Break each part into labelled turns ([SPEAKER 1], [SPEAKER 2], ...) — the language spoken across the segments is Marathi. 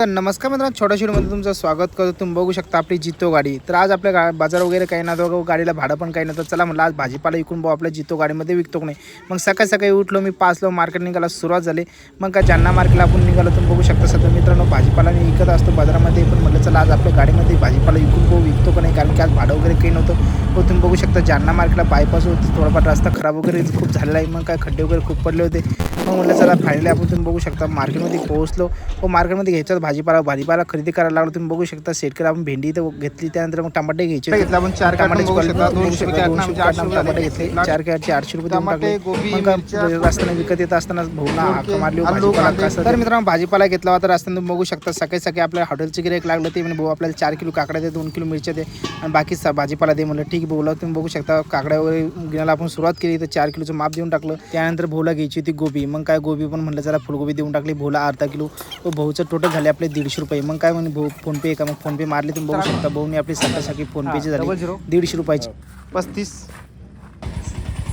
[SPEAKER 1] तर नमस्कार मित्रांनो छोट्या शिडमध्ये तुमचं स्वागत करतो. तुम्ही बघू शकता आपली जितो गाडी. तर आज आपल्या गा बाजार वगैरे काही ना तर गाडीला भाडं पण काही नव्हतं चला म्हटलं आज भाजीपाला विकून भाऊ आपल्या जितो गाडीमध्ये विकतो नाही. मग सकाळी सकाळी उठलो मी पाचलो मार्केट निघायला सुरुवात झाली. मग का जालना मार्केटला आपण निघालो तुम्ही बघू शकता. सध्या मित्रांनो भाजीपाला मी विकत असतो बाजारामध्ये. पण म्हटलं चला आज आपल्या गाडीमध्ये भाजीपाला विकून भाऊ विकतो का नाही? कारण की आज भाडं वगैरे काही नव्हतं. हो तुम्ही बघू शकता जालना मार्केटला बायपास होती थोडाफार रस्ता खराब वगैरे खूप झालेला आहे. मग काय खड्डे वगैरे खूप पडले होते. मग म्हटलं चला फायनली आपण तुम्ही बघू शकता मार्केटमध्ये पोहोचलो. व मार्केटमध्ये घ्यायचं भाजीपाला भाजीपाला खरेदी करायला लागलो तुम्ही बघू शकता शेतकरी आपण भेंडी इथं घेतली त्यानंतर मग टमाटे घ्यायचे.
[SPEAKER 2] घेतलं आपण चार
[SPEAKER 1] टमाटे
[SPEAKER 2] कार्टन बघू शकता, दोनशे रुपये
[SPEAKER 1] दोनशे
[SPEAKER 2] आठशे रुपये
[SPEAKER 1] टमाटे. घेतले चार कॅटचे आठशे रुपये रस्त्याने विकत येत असताना भाऊना मारली तर मित्रांनो भाजीपाला घेतला होता रस्त्याने तुम्ही बघू शकता सकाळी सकाळी आपल्या हॉटेलचे गिरायक लागलं ते म्हणजे भाऊ आपल्याला चार किलो काकड्या दे दोन किलो मिरच्या दे आणि बाकी भाजीपाला दे म्हणलं ठीक बोला तुम्ही बघू शकता काकड्या वगैरे घेण्याला आपण सुरुवात केली तर चार किलोचं माप देऊन टाकलं. त्यानंतर भाऊला घ्यायची होती गोबी मग काय गोबी पण म्हणलं जरा फुलगोबी देऊन टाकली भाऊला अर्धा किलो भाऊचं टोटल झाले आपले दीडशे रुपये. मग काय म्हणे भाऊ फोनपे का? मग फोनपे मारले तुम्ही बघू शकता. भाऊने आपली सकाळ सकाळी फोनपेचे झाले.
[SPEAKER 2] झिरो
[SPEAKER 1] दीडशे रुपयाची.
[SPEAKER 2] पस्तीस.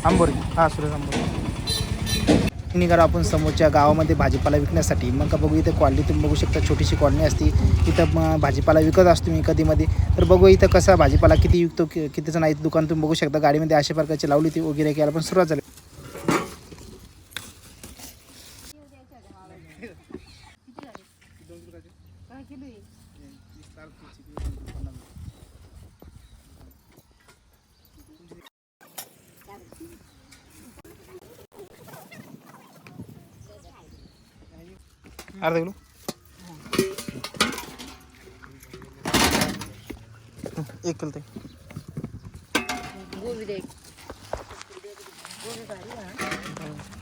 [SPEAKER 2] आंबोरी हा सुरेश आंबोरी
[SPEAKER 1] निघालो आपण समोरच्या गावामध्ये भाजीपाला विकण्यासाठी. मग का बघू इथं कॉलनी तुम्ही बघू शकता. छोटीशी कॉलनी असते. इथं मग भाजीपाला विकत असतो मी कधीमध्ये. तर बघू इथं कसा भाजीपाला किती विकतो कि- कितीचं नाही दुकान तुम्ही बघू शकता. गाडीमध्ये अशा प्रकारची लावली ती वगैरे घ्यायला पण सुरुवात झाली.
[SPEAKER 2] अर्धा किलो एक किलो ते
[SPEAKER 3] गोबी दे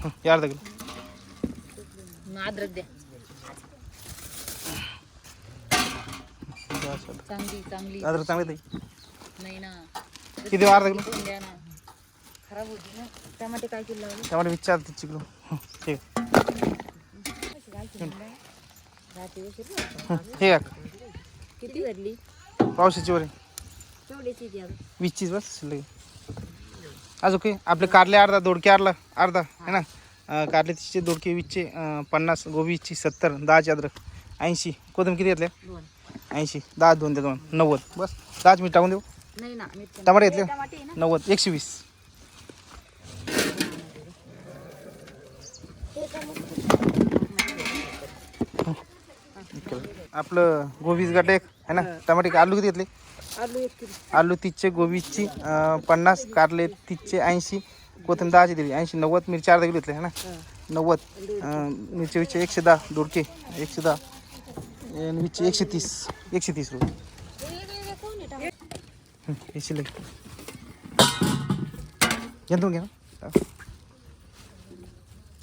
[SPEAKER 2] हे अर्धा किलो
[SPEAKER 3] मग अद्रक चांगली चांगली.
[SPEAKER 2] अद्रक चांगले ते
[SPEAKER 3] नाही ना.
[SPEAKER 2] किती
[SPEAKER 3] दोन द्या ना. खराब होती ना. टमाटे काय किलो लावले?
[SPEAKER 2] टमाटे वीस चार तीस किलो हं, ठीक
[SPEAKER 3] राहते उशीर
[SPEAKER 2] हं, हे एक
[SPEAKER 3] किती भरली?
[SPEAKER 2] पावसाची वर.
[SPEAKER 3] तेवढीची द्या
[SPEAKER 2] वीसचीच बस शिल्लक अजून काही? आपले कारले अर्धा दोडके अर्धा अर्धा. है ना? अं, कारले तीसचे दोडके वीसचे अं, पन्नास गोबी वीसची सत्तर दहाचे अद्रक ऐंशी. कोथंबीर किती घेतल्या?
[SPEAKER 3] दोन.
[SPEAKER 2] ऐंशी दहा दोन ते दोन नव्वद. बस दहाच मिनिट टाकून देऊ.
[SPEAKER 3] नाही ना मिरच्या
[SPEAKER 2] टमाटे घेतले.
[SPEAKER 3] आहे
[SPEAKER 2] नव्वद एकशे वीस. आपलं गोबीच गाठ एक आहे ना? टमाटे आलू किती घेतले?
[SPEAKER 3] आलू एक
[SPEAKER 2] आलू तीसचे गोबीची अं, पन्नास कारले तीसचे ऐंशी कोथिंबीर दहाची दिली. ऐंशी नव्वद मिरची अर्धा किलो घेतले है ना? नव्वद मिरची वीसचे एकशे दहा दोडके एकशे दहा. वीसचे एकशे तीस एकशे तीस रुपये हं, शिल्लक घ्या तुम्ही घ्या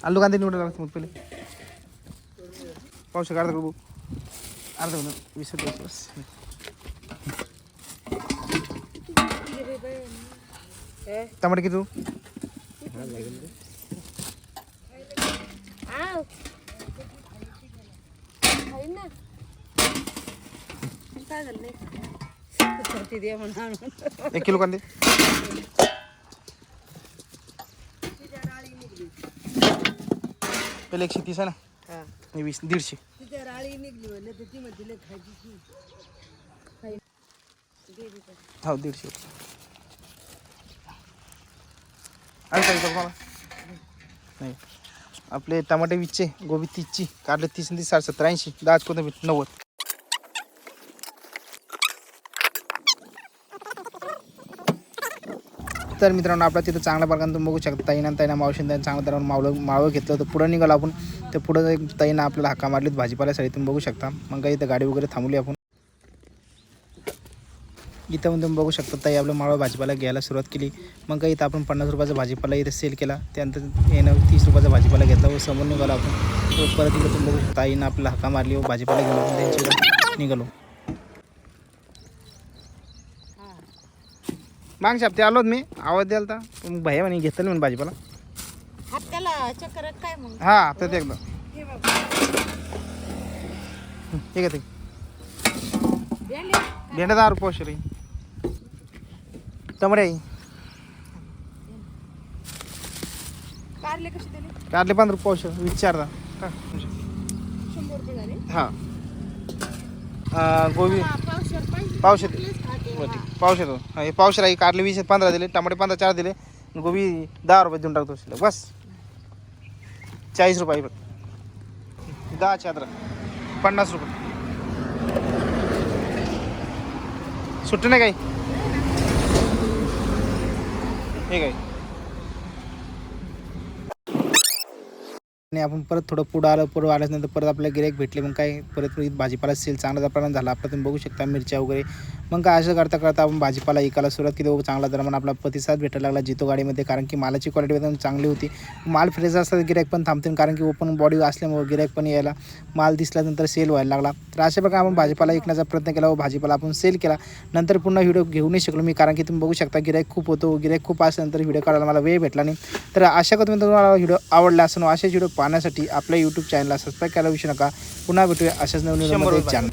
[SPEAKER 2] आलू कांदे निवडायला लागतात मग पहिले पाहू शकता अर्धा किलो अर्धा किलो वीस रुपये बस टमाटे किती देऊ?
[SPEAKER 3] काय झालं नाही द्या म्हणून.
[SPEAKER 2] एक किलो कांदे. पहिले एकशे तीस आहे ना? हे. वीस दीडशे. हो दीडशे. आणि काय मला नाही. आपले टमाटे वीसचे गोबी तीसची कारले तीस तीस साठ सत्तर ऐंशी दहाच कोणतं नव्वद.
[SPEAKER 1] तर मित्रांनो आपल्या तिथं चांगल्या प्रकारे तुम्ही बघू शकता. ताईना ताईना मावशीन ताईनं चांगल्या तऱ्हेने मावळं मावळं घेतलं तर पुढं निघालो आपण तर पुढं एक ताईनं आपल्याला हाका मारलीत भाजीपाल्यासाठी. तुम्ही बघू शकता. मग काही इथं गाडी वगैरे थांबली आपण. इथं पण तुम्ही बघू शकता ताई आपलं मावळ भाजीपाला घ्यायला सुरुवात केली. मग काही इथं आपण पन्नास रुपयाचा भाजीपाला इथं सेल केला. त्यानंतर येणं तीस रुपयाचा भाजीपाला घेतला व समोर निघालो आपण. परत इथं तुम्ही बघू शकता ताईनं आपल्याला हाका मारली व भाजीपाला घेऊन आपण त्यांच्या निघालो.
[SPEAKER 2] मागच्या हप्ते आलोत मी. आवाज द्याल तर मग भैया म्हणे घेतलं म्हणून भाजीपाला.
[SPEAKER 3] हप्त्याला चक्कर काय मग?
[SPEAKER 2] हा हप्त्यात एकदा. ठीक आहे ते भेंडा दहा रुपये पावशे रे. टमाटे. आहे
[SPEAKER 3] कारले कसे दिले?
[SPEAKER 2] कारले पंधरा रुपये
[SPEAKER 3] शंभर झाले.
[SPEAKER 2] हा. अं, गोबी. पावशे बरं ठीक हा, हे पावशे आहे कारले वीस पंधरा दिले टमाटे पंधरा चार दिले आणि गोबी दहा रुपये देऊन टाकतो शिल्लक बस. चाळीस रुपये बघ दहा चादर. पन्नास रुपये. सुट्टी नाही काही? हे काही
[SPEAKER 1] आणि आपण परत थोडं पुढं आलं पुढं आल्यानंतर परत आपल्याला गिरेक भेटले मग काय परत भाजीपाला सेल चांगला प्रमाण झाला. आपला तुम्ही बघू शकता मिरच्या वगैरे. मग काय असं करता करता आपण भाजीपाला ऐकायला सुरुवात केली बघू चांगला दरम्यान आपला प्रतिसाद भेटायला लागला जितो गाडीमध्ये कारण की मालाची क्वालिटी एकदम चांगली होती. माल फ्रेश असतात तर पण थांबतील कारण की ओपन बॉडी असल्यामुळे गिराईक पण यायला माल दिसल्यानंतर सेल व्हायला लागला. तर अशा प्रकारे आपण भाजीपाला विकण्याचा प्रयत्न केला व भाजीपाला आपण सेल केला. नंतर पुन्हा व्हिडिओ घेऊ नाही शकलो मी कारण की तुम्ही बघू शकता गिराईक खूप होतो गिराईक खूप असल्यानंतर व्हिडिओ काढायला मला वेळ भेटला नाही. तर अशा का तुम्ही तुम्हाला व्हिडिओ आवडला असं असेच व्हिडिओ पाहण्यासाठी आपल्या यूट्यूब चॅनलला सबस्क्राईब करायला विसरू नका. पुन्हा भेटूया अशाच नवीन चॅनल